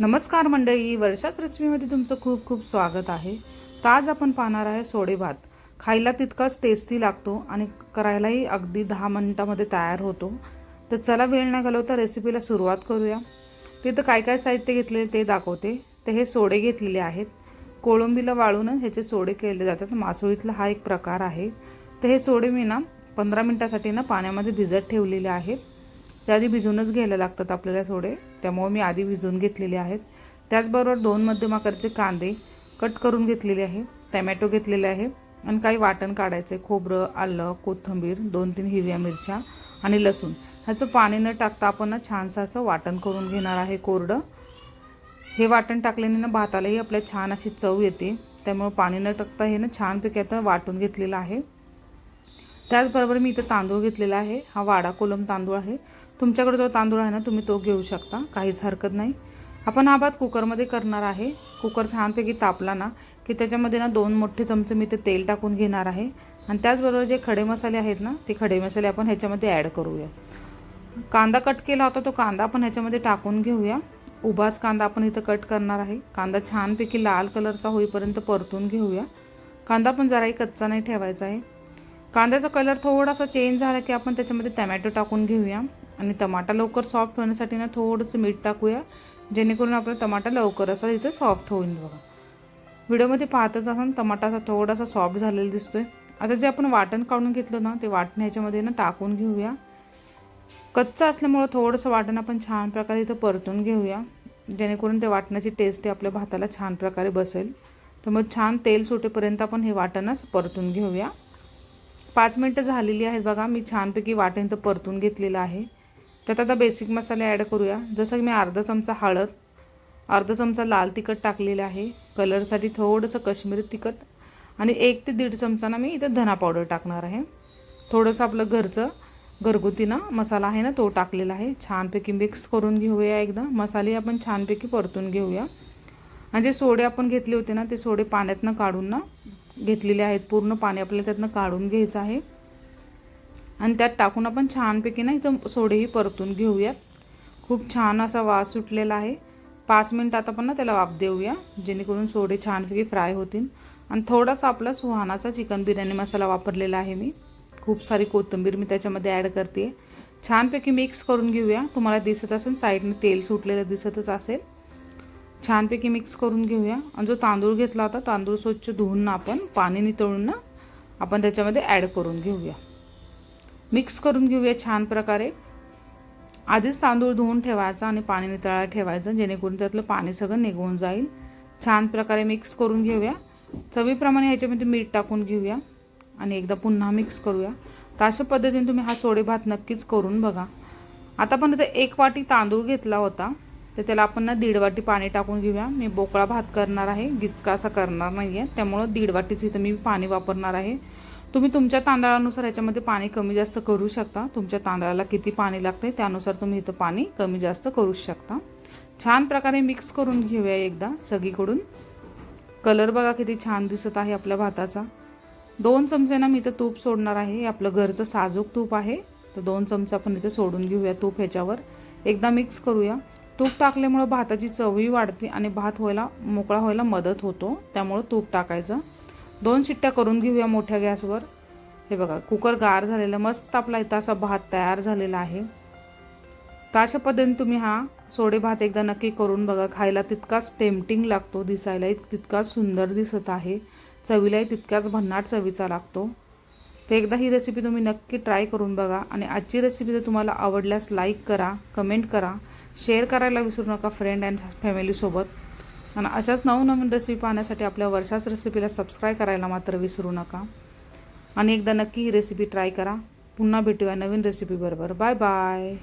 नमस्कार मंडळी वर्षात रेसिपीमध्ये तुमचं खूप खूप स्वागत आहे. तर आज आपण पाहणार आहे सोडे भात. खायला तितकाच टेस्टी लागतो आणि करायलाही अगदी दहा मिनटामध्ये तयार होतो. तर चला वेळ न घालवता रेसिपीला सुरुवात करूया. तिथं काय काय साहित्य घेतलेले ते दाखवते. तर हे सोडे घेतलेले आहेत. कोळंबीला वाळून ह्याचे सोडे केले जातात. मासोळीतला हा एक प्रकार आहे. तर हे सोडे मी ना पंधरा मिनटासाठी ना पाण्यामध्ये भिजत ठेवलेले आहेत. ते आधी भिजूनच घ्यायला लागतात आपल्याला थोडे त्यामुळे मी आधी भिजवून घेतलेले आहेत. त्याचबरोबर दोन मध्यम आकारचे कांदे कट करून घेतलेले आहे. टमॅटो घेतलेले आहे. आणि काही वाटण काढायचे. खोबरं आलं कोथिंबीर दोन तीन हिरव्या मिरच्या आणि लसूण. ह्याचं पाणी न टाकता आपण ना छानसं असं वाटण करून घेणार आहे कोरडं. हे वाटण टाकल्याने ना भातालाही आपल्या छान अशी चव येते. त्यामुळे पाणी न टाकता हे ना छानपैकी आता वाटून घेतलेलं आहे. त्याचबरोबर मी इथं तांदूळ घेतलेला आहे. हा वाडा कोलम तांदूळ आहे. तुमच्याकडे जो तांदूळ आहे ना तुम्ही तो घेऊ शकता. काहीच हरकत नाही. आपण हा भात कुकरमध्ये करणार आहे. कुकर छानपैकी तापला ना की त्याच्यामध्ये ना दोन मोठे चमचे मी ते तेल टाकून घेणार आहे. आणि त्याचबरोबर जे खडे मसाले आहेत ना ते खडे मसाले आपण ह्याच्यामध्ये ॲड करूया. कांदा कट केला होता तो कांदा आपण ह्याच्यामध्ये टाकून घेऊया. उभाच कांदा आपण इथं कट करणार आहे. कांदा छानपैकी लाल कलरचा होईपर्यंत परतून घेऊया. कांदा पण जराही कच्चा नाही ठेवायचा आहे. कांद्याचा कलर थोडासा चेंज झाला की आपण त्याच्यामध्ये टमॅटो टाकून घेऊया. आणि टमाटा लवकर सॉफ्ट होण्यासाठी ना थोडंसं मीठ टाकूया जेणेकरून आपला टमाटा लवकर असा इथे सॉफ्ट होईल बघा. व्हिडिओमध्ये पाहतच असाल टमाटा असा थोडासा सॉफ्ट झालेला दिसतोय. आता जे आपण वाटण काढून घेतलं ना ते वाटण ह्याच्यामध्ये ना टाकून घेऊया. कच्चं असल्यामुळं थोडंसं वाटण आपण छान प्रकारे इथं परतून घेऊया जेणेकरून ते वाटणाची टेस्ट आपल्या भाताला छान प्रकारे बसेल. तर मग छान तेल सुटेपर्यंत आपण हे वाटणच परतून घेऊया. पाच मिनटं झालेली आहेत बघा. मी छानपैकी वाटेन तर परतून घेतलेलं आहे. त्यात आता बेसिक मसाले ॲड करूया. जसं की मी अर्धा चमचा हळद अर्धा चमचा लाल तिखट टाकलेलं आहे. कलरसाठी थोडंसं काश्मीरी तिखट आणि एक ते दीड चमचा ना मी इथं धना पावडर टाकणार आहे. थोडंसं आपलं घरचं घरगुती ना मसाला आहे ना तो टाकलेला आहे. छानपैकी मिक्स करून घेऊया एकदा. मसाले आपण छानपैकी परतून घेऊया. आणि जे सोडे आपण घेतले होते ना ते सोडे पाण्यातनं काढून ना घेतलेले आहेत. पूर्ण पाणी आपल्याला त्यातनं काढून घ्यायचं आहे. आणि त्यात टाकून आपण छानपैकी ना इथं सोडेही परतून घेऊयात खूप छान असा वास सुटलेला आहे. पाच मिनटात आपण ना त्याला वाफ देऊया जेणेकरून सोडे छानपैकी फ्राय होतील. आणि थोडासा आपला सुहानाचा चिकन बिर्याणी मसाला वापरलेला आहे मी. खूप सारी कोथिंबीर मी त्याच्यामध्ये ॲड करते. छानपैकी मिक्स करून घेऊया. तुम्हाला दिसत असेल साईडने तेल सुटलेलं दिसतच असेल. छानपैकी मिक्स करून घेऊया. आणि जो तांदूळ घेतला होता तांदूळ स्वच्छ धुवून ना आपण पाणी नितळून ना आपण त्याच्यामध्ये ॲड करून घेऊया. मिक्स करून घेऊया छान प्रकारे. आधीच तांदूळ धुवून ठेवायचा आणि पाणी नितळायला ठेवायचं जेणेकरून त्यातलं पाणी सगळं निघून जाईल. छान प्रकारे मिक्स करून घेऊया. चवीप्रमाणे ह्याच्यामध्ये मीठ टाकून घेऊया. आणि एकदा पुन्हा मिक्स करूया. तर अशा पद्धतीने तुम्ही हा सोडे भात नक्कीच करून बघा. आता पण इथे एक वाटी तांदूळ घेतला होता. तर त्याला आपण ना दीड वाटी पाणी टाकून घेऊया. मी बोकळा भात करणार आहे. गिचका असा करणार नाही आहे त्यामुळं दीड वाटीच इथं मी पाणी वापरणार आहे. तुम्ही तुमच्या तांदळानुसार याच्यामध्ये पाणी कमी जास्त करू शकता. तुमच्या तांदळाला किती पाणी लागते त्यानुसार तुम्ही इथं पाणी कमी जास्त करू शकता. छान प्रकारे मिक्स करून घेऊया एकदा सगळीकडून. कलर बघा किती छान दिसत आहे आपल्या भाताचा. दोन चमचे ना मी इथं तूप सोडणार आहे. आपलं घरचं साजूक तूप आहे. तर दोन चमचे आपण इथे सोडून घेऊया तूप ह्याच्यावर. एकदा मिक्स करूया. तूप टाकल्यामुळं भाताची चवही वाढते आणि भात व्हायला मोकळा व्हायला मदत होतो. त्यामुळं तूप टाकायचं. दोन शिट्ट्या करून घेऊया मोठ्या गॅसवर. हे बघा कुकर गार झालेलं मस्त आपला इथं असा भात तयार झालेला आहे. तर अशा पद्धतीने तुम्ही हा सोडे भात एकदा नक्की करून बघा. खायला तितकाच टेम्पटिंग लागतो दिसायलाही तितकाच सुंदर दिसत आहे. चवीलाही तितक्याच भन्नाट चवीचा लागतो. तर एकदा ही रेसिपी तुम्ही नक्की ट्राय करून बघा आणि आजची रेसिपी जर तुम्हाला आवडल्यास लाईक करा कमेंट करा शेअर करायला विसरू नका फ्रेंड अँड फॅमिलीसोबत आणि अशाच नवनवीन रेसिपी पाहण्यासाठी आपल्या वर्षाच रेसिपीला सबस्क्राईब करायला मात्र विसरू नका. आणि एकदा नक्की ही रेसिपी ट्राय करा. पुन्हा भेटूया नवीन रेसिपीबरोबर बाय बाय